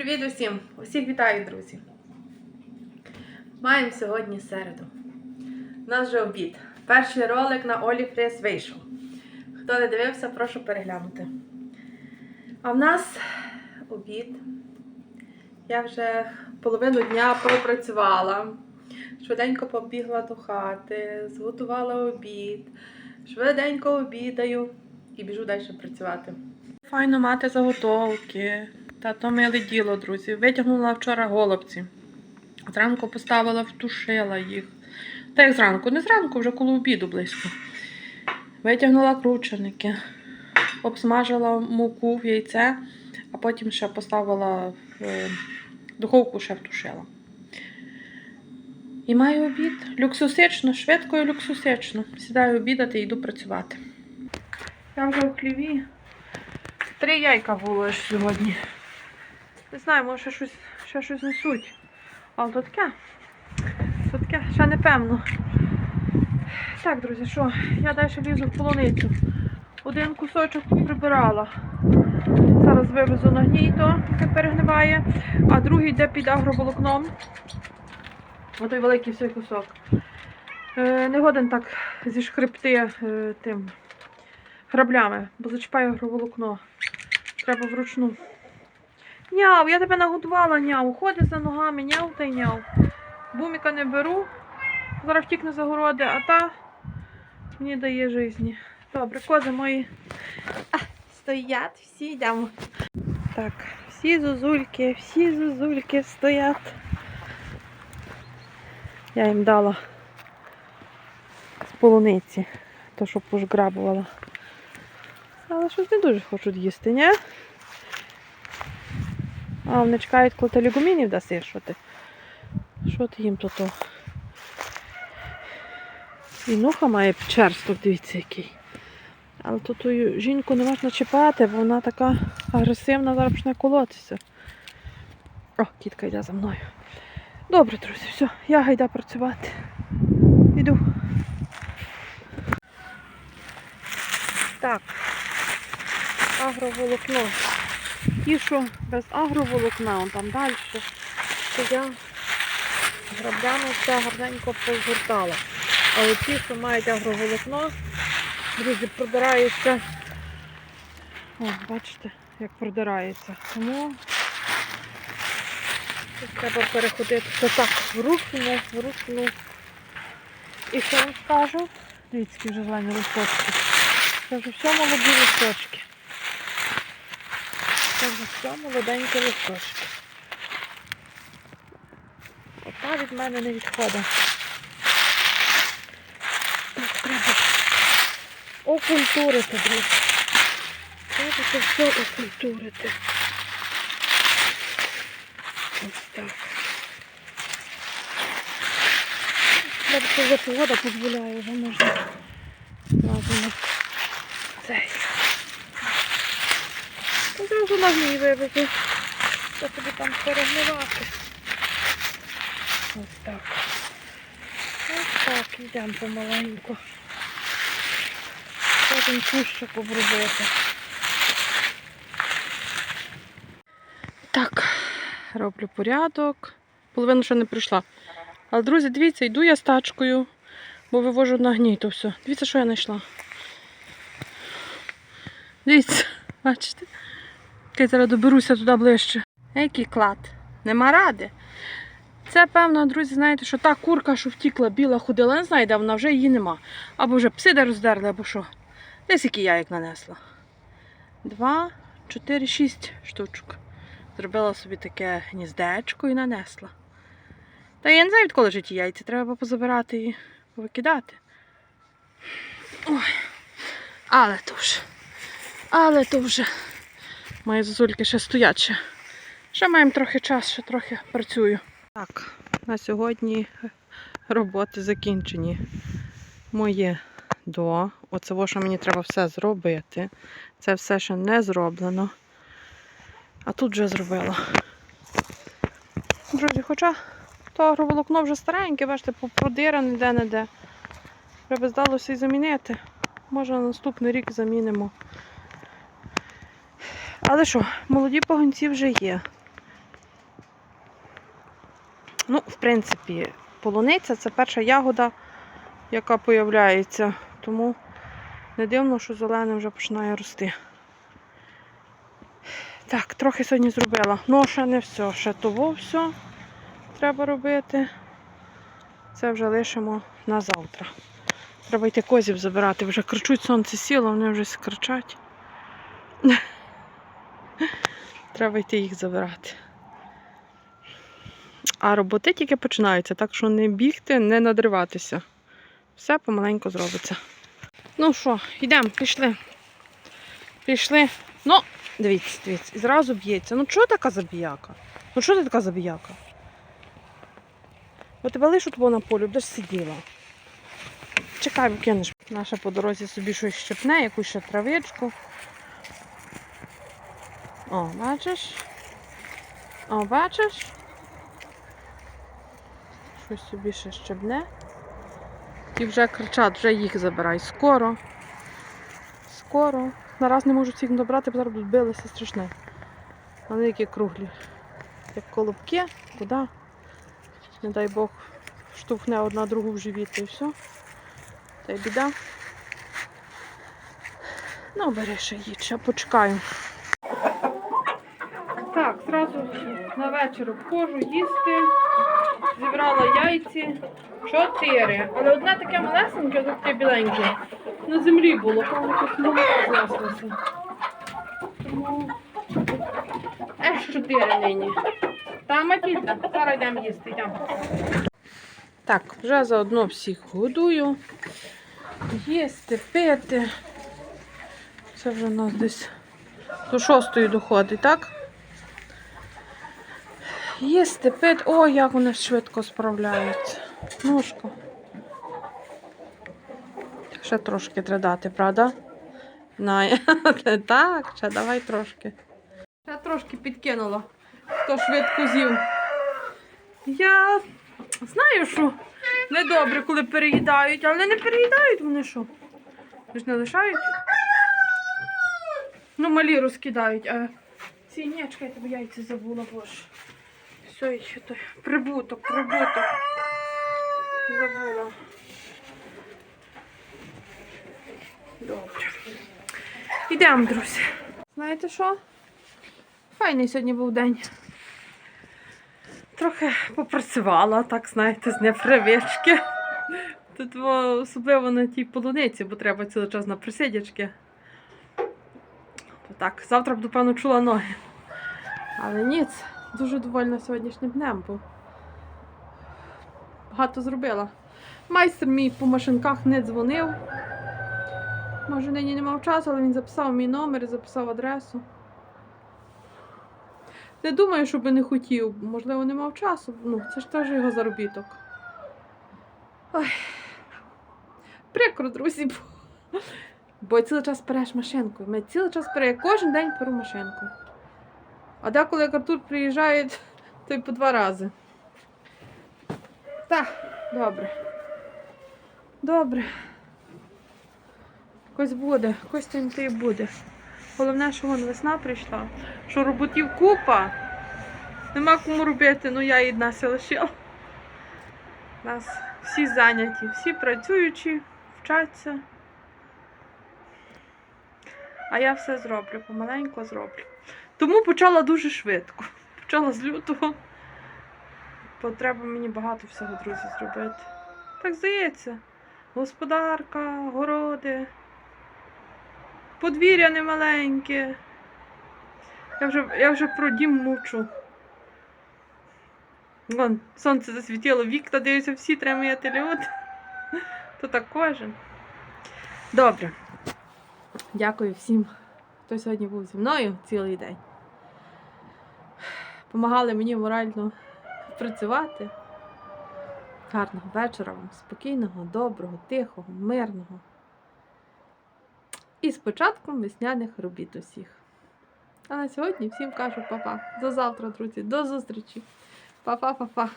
Привіт усім! Усіх вітаю, друзі! Маємо сьогодні середу. У нас вже обід. Перший ролик на Олі Фрес вийшов. Хто не дивився, прошу переглянути. А в нас обід. Я вже половину дня пропрацювала. Швиденько побігла до хати, зготувала обід, швиденько обідаю і біжу далі працювати. Файно мати заготовки. Та то миле діло, друзі. Витягнула вчора голубці. Зранку поставила, втушила їх. Та як зранку, не зранку, вже коло обіду близько. Витягнула крученики, обсмажила муку в яйце, а потім ще поставила в е, духовку, ще втушила. І маю обід. Люксусично, швидко і люксусично. Сідаю обідати і йду працювати. Я вже в хліві. Три яйка було сьогодні. Не знаю, може ще щось, ще щось несуть. Але то таке. То таке, ще не певно. Так, друзі, що? Я далі лізу в полуницю. Один кусочок прибирала. Зараз вивезу на гнійто, яке перегниває, а другий йде під агроволокном. Отой великий цей кусок. Е, не годен так зішкребти е, тим граблями, бо зачіпаю агроволокно. Треба вручну. Няв, я тебе нагодувала, няв. Ходи за ногами, няв та й няв. Буміка не беру. Зараз втікне за городи, а та мені дає житті. Добре, кози мої стоять, всі йдемо. Так, всі зозульки, всі зозульки стоять. Я їм дала з полуниці, то що пожграбувала. Але щось не дуже хочуть їсти, ні? А, вони чекають, коли ти лігумінів даси, що ти? Що ти їм тут? о? І нуха має черсток, дивіться який. Але тут ту жінку не можна чіпати, бо вона така агресивна, зараз почне колотися. О, кітка йде за мною. Добре, друзі, все, я гайда працювати. Іду. Так, агроволокно. Ті, що без агроволокна, он там далі, то я граблями все гарненько позгортала. Але ті, що мають агроволокно, друзі, продираються. О, бачите, як продирається. Тому тут треба переходити. Це так, вручну, вручну. І що вам скажу? Дивіться, вже зелені листочки. Це вже все молоді листочки. Це вже все молоденькі листочки. Ота від мене не відходить. Так, треба окультурити, друзі. Треба це все окультурити. Ось так. Треба вже погода дозволяє, вже можна лазимо цей. Одразу на гній вивезу. Що тобі там перегнивати. Ось так. Ось так, йдемо помаленьку. Кожен кущик обробити. Так, роблю порядок. Половина ще не прийшла. Але, друзі, дивіться, йду я з тачкою, бо вивожу на гній то все. Дивіться, що я знайшла. Дивіться, бачите? Я зараз доберуся туди ближче. Який клад. Нема ради. Це, певно, друзі, знаєте, що та курка, що втікла, біла ходила, не знаю, де вона вже її нема. Або вже пси де роздерли, або що. Десь який яєк нанесла. Два, чотири, шість штучок. Зробила собі таке гніздечко і нанесла. Та я не знаю, відколи житі яйця. Треба позабирати і повикидати. Ой. Але то вже. Але то вже. Мої зозульки ще стоять ще. Маємо трохи час, ще трохи працюю. Так, на сьогодні роботи закінчені. Моє до. Оце, що мені треба все зробити. Це все ще не зроблено. А тут вже зробила. Друзі, хоча то агроволокно вже стареньке, бачите, продиране де-не-де. Треба здалося і замінити. Може на наступний рік замінимо. Але що, молоді погонці вже є. Ну, в принципі, полуниця це перша ягода, яка появляється. Тому не дивно, що зелене вже починає рости. Так, трохи сьогодні зробила. Ну, ще не все, ще того все треба робити. Це вже лишимо на завтра. Треба йти козів забирати. Вже кричуть, сонце сіло, вони вже кричать. Треба йти їх забирати. А роботи тільки починаються, так що не бігти, не надриватися. Все помаленьку зробиться. Ну що, йдемо, пішли. Пішли. Ну, дивіться, дивіться, і зразу б'ється. Ну чого така забіяка? Ну що ти така забіяка? Бо тебе лишу того на полі, де ж сиділа. Чекай, кинеш. Наша по дорозі собі щось щепне, якусь ще травичку. О, бачиш? О, бачиш? Щось собі ще щебне. І вже кричать, вже їх забирай. Скоро. Скоро. Нараз не можу всіх добрати, бо зараз будуть билися страшне. Вони які круглі. Як колобки, куди? Не дай Бог, штовхне одна другу в живіт і все. Та й біда. Ну, бери ще їдь, ще почекаю. Так, зразу на вечір обходжу їсти. Зібрала яйці. Чотири. Але одне таке малесеньке, таке біленьке. На землі було, там молоко зрослося. Тому аж чотири нині. Та Матільда, зараз йдемо їсти, йдемо. Так, вже заодно всіх годую. Їсти, пити. Це вже у нас десь до шостої доходить, так? Їсти, пити. Ой, як вони швидко справляються. Ножко. Ще трошки треба дати, правда? Най. Так, ще давай трошки. Ще трошки підкинула. Хто швидко з'їв. Я знаю, що недобре, коли переїдають, але не переїдають вони що? Ж не лишають? Ну, малі розкидають, а ці ні, чекай, я яйця забула, боже. Все, ще той прибуток, прибуток. Забула. Добре. Ідемо, друзі. Знаєте що? Файний сьогодні був день. Трохи попрацювала, так, знаєте, з непривички. Тут особливо на тій полуниці, бо треба цілий час на присидячки. То так, завтра буду, певно, чула ноги. Але ніц, дуже довольна сьогоднішнім днем, бо багато зробила. Майстер мій по машинках не дзвонив. Може, нині не мав часу, але він записав мій номер записав адресу. Не думаю, що би не хотів. Можливо, не мав часу. Ну, це ж теж його заробіток. Ой. Прикро, друзі. Бо, цілий час переш машинкою. Ми цілий час пере, кожен день перу машинкою. А деколи як Артур приїжджає, то й по два рази. Так, добре. Добре. Якось буде, якось там і буде. Головне, що вон весна прийшла, що роботів купа. Нема кому робити, ну я одна лишила. Нас всі зайняті, всі працюючі, вчаться. А я все зроблю, помаленьку зроблю. Тому почала дуже швидко. Почала з лютого. Бо треба мені багато всього, друзі, зробити. Так здається. Господарка, городи. Подвір'я немаленьке. Я вже, я вже про дім мовчу. Вон, сонце засвітило, вікна дивляться, всі треба мити люд. То так кожен. Добре. Дякую всім, хто сьогодні був зі мною цілий день. Помагали мені морально працювати. Гарного вечора вам, спокійного, доброго, тихого, мирного. І з початком весняних робіт усіх. А на сьогодні всім кажу па-па. До завтра, друзі, до зустрічі. Па-па-па-па.